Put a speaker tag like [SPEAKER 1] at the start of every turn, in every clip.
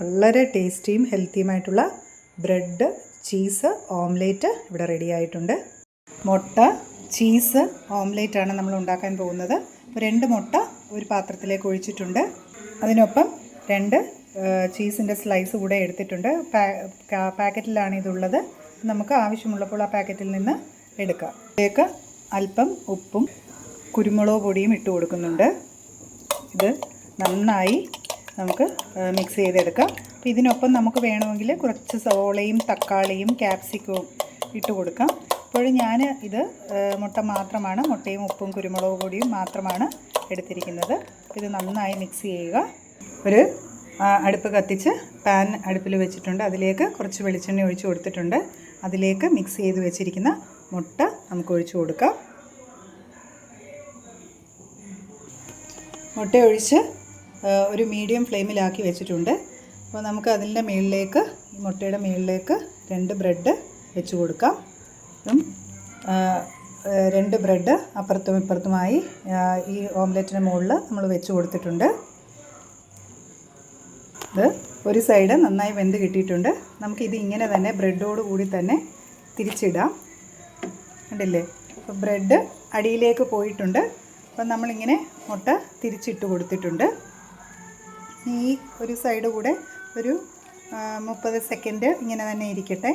[SPEAKER 1] വളരെ ടേസ്റ്റിയും ഹെൽത്തിയുമായിട്ടുള്ള ബ്രെഡ് ചീസ് ഓംലേറ്റ് ഇവിടെ റെഡി ആയിട്ടുണ്ട്. മുട്ട ചീസ് ഓംലേറ്റാണ് നമ്മൾ ഉണ്ടാക്കാൻ പോകുന്നത്. അപ്പോൾ രണ്ട് മുട്ട ഒരു പാത്രത്തിലേക്ക് ഒഴിച്ചിട്ടുണ്ട്. അതിനൊപ്പം രണ്ട് ചീസിന്റെ സ്ലൈസ് കൂടെ എടുത്തിട്ടുണ്ട്. പാക്കറ്റിലാണ് ഇതുള്ളത്. നമുക്ക് ആവശ്യമുള്ളപ്പോൾ ആ പാക്കറ്റിൽ നിന്ന് എടുക്കാം. ഇതിലേക്ക് അല്പം ഉപ്പും കുരുമുളക് പൊടിയും ഇട്ട് കൊടുക്കുന്നുണ്ട്. ഇത് നന്നായി നമുക്ക് മിക്സ് ചെയ്തെടുക്കാം. അപ്പോൾ ഇതിനൊപ്പം നമുക്ക് വേണമെങ്കിൽ കുറച്ച് സവോളയും തക്കാളിയും ക്യാപ്സിക്കവും ഇട്ട് കൊടുക്കാം. ഇപ്പോൾ ഞാൻ ഇത് മുട്ട മാത്രമാണ് മുട്ടയും ഉപ്പും കുരുമുളക് പൊടിയും മാത്രമാണ് എടുത്തിരിക്കുന്നത്. ഇത് നന്നായി മിക്സ് ചെയ്യുക. ഒരു അടുപ്പ് കത്തിച്ച് പാൻ അടുപ്പിൽ വെച്ചിട്ടുണ്ട്. അതിലേക്ക് കുറച്ച് വെളിച്ചെണ്ണ ഒഴിച്ച് കൊടുത്തിട്ടുണ്ട്. അതിലേക്ക് മിക്സ് ചെയ്ത് വെച്ചിരിക്കുന്ന മുട്ട നമുക്ക് ഒഴിച്ചു കൊടുക്കാം. മുട്ട ഒഴിച്ച് ഒരു മീഡിയം ഫ്ലെയിമിലാക്കി വെച്ചിട്ടുണ്ട്. അപ്പോൾ നമുക്ക് അതിന്റെ മുകളിലേക്ക് ഈ മുട്ടയുടെ മുകളിലേക്ക് രണ്ട് ബ്രെഡ് വെച്ച് കൊടുക്കാം. രണ്ട് ബ്രെഡ് അപ്പുറത്തും ഇപ്പുറത്തുമായി ഈ ഓംലെറ്റിന് മുകളിൽ നമ്മൾ വെച്ച് കൊടുത്തിട്ടുണ്ട്. ഇത് ഒരു സൈഡ് നന്നായി വെന്ത് കിട്ടിയിട്ടുണ്ട്. ഇത് ഇങ്ങനെ തന്നെ ബ്രെഡോട് കൂടി തന്നെ തിരിച്ചിടാം. കണ്ടില്ലേ? അപ്പോൾ ബ്രെഡ് അടിയിലേക്ക് പോയിട്ടുണ്ട്. അപ്പം നമ്മളിങ്ങനെ മുട്ട തിരിച്ചിട്ട് കൊടുത്തിട്ടുണ്ട്. ഈ ഒരു സൈഡ് കൂടെ ഒരു മുപ്പത് സെക്കൻഡ് ഇങ്ങനെ തന്നെ ഇരിക്കട്ടെ.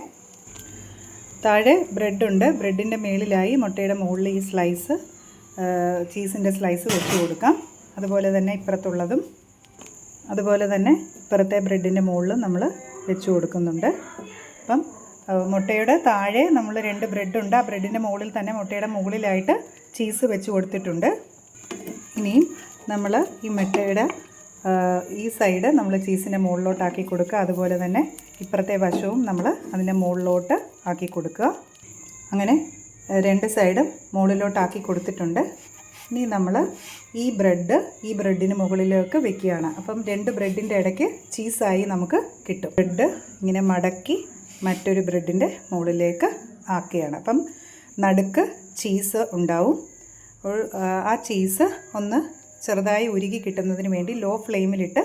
[SPEAKER 1] താഴെ ബ്രെഡുണ്ട് ബ്രെഡിന്റെ മേളിലായി മുട്ടയുടെ മുകളിൽ ഈ സ്ലൈസ് ചീസിന്റെ സ്ലൈസ് വെച്ച് കൊടുക്കാം. അതുപോലെ തന്നെ ഇപ്പുറത്തുള്ളതും അതുപോലെ തന്നെ ഇപ്പുറത്തെ ബ്രെഡിന്റെ മുകളിലും നമ്മൾ വെച്ച് കൊടുക്കുന്നുണ്ട്. അപ്പം മുട്ടയുടെ താഴെ നമ്മൾ രണ്ട് ബ്രെഡുണ്ട് ആ ബ്രെഡിന്റെ മുകളിൽ തന്നെ മുട്ടയുടെ മുകളിലായിട്ട് ചീസ് വെച്ച് കൊടുത്തിട്ടുണ്ട്. ഇനിയും നമ്മൾ ഈ മുട്ടയുടെ ഈ സൈഡ് നമ്മൾ ചീസിന്റെ മുകളിലോട്ടാക്കി കൊടുക്കുക. അതുപോലെ തന്നെ ഇപ്പുറത്തെ വശവും നമ്മൾ അതിന്റെ മുകളിലോട്ട് ആക്കി കൊടുക്കുക. അങ്ങനെ രണ്ട് സൈഡും മുകളിലോട്ടാക്കി കൊടുത്തിട്ടുണ്ട്. ഇനി നമ്മൾ ഈ ബ്രെഡ് ഈ ബ്രെഡിന് മുകളിലേക്ക് വെക്കുകയാണ്. അപ്പം രണ്ട് ബ്രെഡിന്റെ ഇടയ്ക്ക് ചീസായി നമുക്ക് കിട്ടും. ബ്രെഡ് ഇങ്ങനെ മടക്കി മറ്റൊരു ബ്രെഡിന്റെ മുകളിലേക്ക് ആക്കുകയാണ്. അപ്പം നടുക്ക് ചീസ് ഉണ്ടാവും. ആ, ചീസ് ഒന്ന് ചെറുതായി ഉരുകി കിട്ടുന്നതിന് വേണ്ടി ലോ ഫ്ലെയിമിലിട്ട്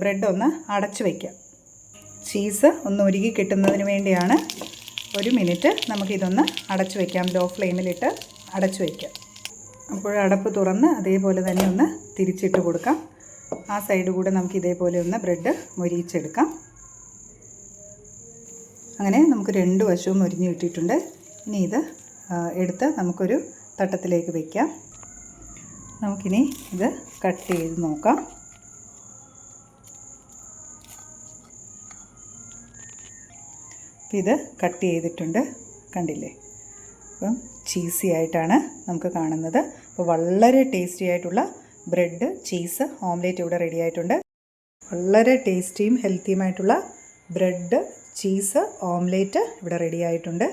[SPEAKER 1] ബ്രെഡ് ഒന്ന് അടച്ചു വയ്ക്കാം ചീസ് ഒന്ന് ഉരുകി കിട്ടുന്നതിന് വേണ്ടിയാണ് ഒരു മിനിറ്റ് നമുക്കിതൊന്ന് അടച്ചു വയ്ക്കാം ലോ ഫ്ലെയിമിലിട്ട് അടച്ചു വയ്ക്കാം അപ്പോൾ അടപ്പ് തുറന്ന് അതേപോലെ തന്നെ ഒന്ന് തിരിച്ചിട്ട് കൊടുക്കാം. ആ സൈഡ് കൂടെ നമുക്ക് ഇതേപോലെ ഒന്ന് ബ്രെഡ് മൊരിയിച്ചെടുക്കാം. അങ്ങനെ നമുക്ക് രണ്ട് വശവും മൊരിഞ്ഞ് കിട്ടിയിട്ടുണ്ട്. ഇനി ഇത് എടുത്ത് നമുക്കൊരു തട്ടത്തിലേക്ക് വയ്ക്കാം നമുക്കിനി ഇത് കട്ട് ചെയ്ത് നോക്കാം. ഇത് കട്ട് ചെയ്തിട്ടുണ്ട്. കണ്ടില്ലേ? അപ്പം ചീസി ആയിട്ടാണ് നമുക്ക് കാണുന്നത്. അപ്പോൾ വളരെ ടേസ്റ്റി ആയിട്ടുള്ള ബ്രെഡ് ചീസ് ഓംലേറ്റ് ഇവിടെ റെഡി ആയിട്ടുണ്ട്. വളരെ ടേസ്റ്റിയും ഹെൽത്തിയുമായിട്ടുള്ള ബ്രെഡ് ചീസ് ഓംലേറ്റ് ഇവിടെ റെഡി ആയിട്ടുണ്ട്.